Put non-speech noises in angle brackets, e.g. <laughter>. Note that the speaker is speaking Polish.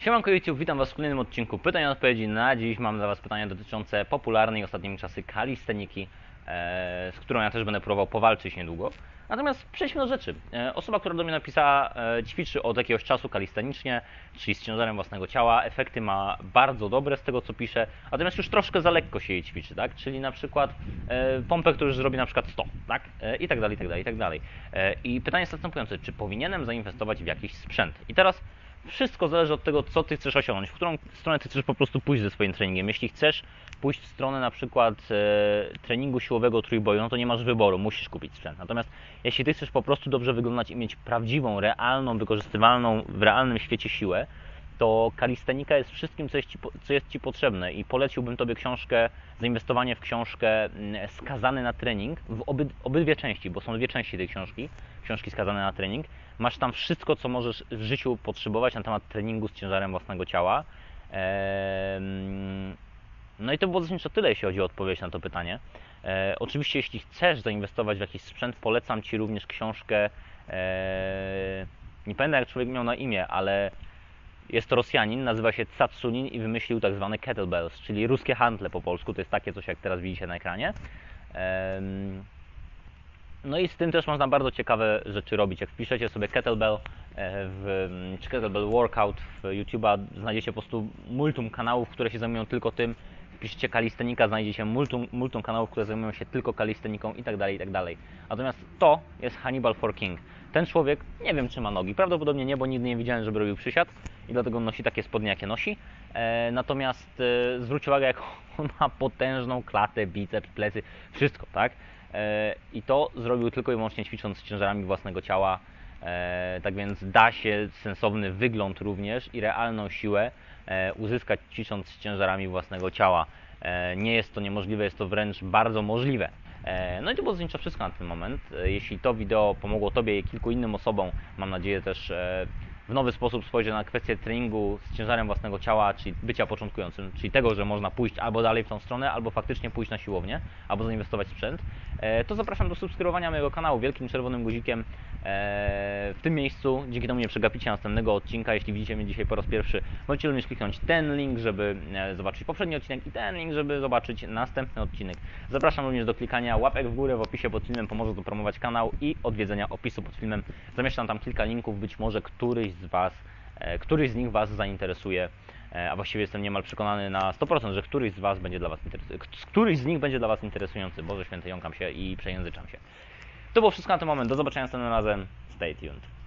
Siemanko YouTube, witam Was w kolejnym odcinku pytań i odpowiedzi. Na dziś mam dla Was pytania dotyczące popularnej ostatnimi czasy kalisteniki, e, z którą ja też będę próbował powalczyć niedługo. Natomiast przejdźmy do rzeczy. E, osoba, która do mnie napisała, e, ćwiczy od jakiegoś czasu kalistenicznie, czyli z ciężarem własnego ciała. Efekty ma bardzo dobre z tego, co pisze, natomiast już troszkę za lekko się jej ćwiczy, tak? Czyli na przykład pompę, który zrobi na przykład 100, tak? I tak dalej, i tak dalej, i tak dalej. I pytanie jest następujące, czy powinienem zainwestować w jakiś sprzęt? I teraz wszystko zależy od tego, co ty chcesz osiągnąć, w którą stronę ty chcesz po prostu pójść ze swoim treningiem. Jeśli chcesz pójść w stronę na przykład e, treningu siłowego trójboju, no to nie masz wyboru, musisz kupić sprzęt. Natomiast jeśli ty chcesz po prostu dobrze wyglądać i mieć prawdziwą, realną, wykorzystywalną w realnym świecie siłę, to kalistenika jest wszystkim, co jest, ci, co jest Ci potrzebne i poleciłbym Tobie książkę, zainwestowanie w książkę mm, Skazany na trening, w oby, obydwie części, bo są dwie części tej książki, książki Skazane na trening. Masz tam wszystko, co możesz w życiu potrzebować na temat treningu z ciężarem własnego ciała. No i to było zasadniczo tyle, jeśli chodzi o odpowiedź na to pytanie. E, oczywiście, jeśli chcesz zainwestować w jakiś sprzęt, polecam Ci również książkę, e, nie pamiętam jak człowiek miał na imię, ale jest to Rosjanin, nazywa się Tsatsunin i wymyślił tak zwane kettlebells, czyli ruskie handle po polsku. To jest takie coś, jak teraz widzicie na ekranie. No i z tym też można bardzo ciekawe rzeczy robić. Jak wpiszecie sobie kettlebell, e, w, czy kettlebell workout w YouTube'a, znajdziecie po prostu multum kanałów, które się zajmują tylko tym. Wpiszcie kalistenika, znajdziecie multum, multum kanałów, które zajmują się tylko kalisteniką i tak dalej, i tak dalej. Natomiast to jest Hannibal for King. Ten człowiek, nie wiem czy ma nogi, prawdopodobnie nie, bo nigdy nie widziałem, żeby robił przysiad i dlatego nosi takie spodnie, jakie nosi. E, natomiast e, zwróć uwagę, jak <laughs> on ma potężną klatę, biceps, plecy, wszystko, tak? E, I to zrobił tylko i wyłącznie ćwicząc ciężarami własnego ciała. Tak więc da się sensowny wygląd również i realną siłę uzyskać ćwicząc ciężarami własnego ciała. Nie jest to niemożliwe, jest to wręcz bardzo możliwe. No i to było zasadniczo wszystko na ten moment. Jeśli to wideo pomogło Tobie i kilku innym osobom, mam nadzieję też w nowy sposób spojrzeć na kwestię treningu z ciężarem własnego ciała, czyli bycia początkującym, czyli tego, że można pójść albo dalej w tą stronę, albo faktycznie pójść na siłownię, albo zainwestować w sprzęt, e, to zapraszam do subskrybowania mojego kanału wielkim czerwonym guzikiem e, w tym miejscu. Dzięki temu nie przegapicie następnego odcinka. Jeśli widzicie mnie dzisiaj po raz pierwszy, możecie również kliknąć ten link, żeby e, zobaczyć poprzedni odcinek i ten link, żeby zobaczyć następny odcinek. Zapraszam również do klikania łapek w górę w opisie pod filmem, pomoże to promować kanał i odwiedzenia opisu pod filmem. Zamieszczam tam kilka linków, być może któryś z Was, e, któryś z nich Was zainteresuje, e, a właściwie jestem niemal przekonany na 100%, że któryś z Was będzie dla Was któryś z nich będzie dla Was interesujący. Boże święty, jąkam się i przejęzyczam się. To było wszystko na ten moment. Do zobaczenia następnym razem. Stay tuned.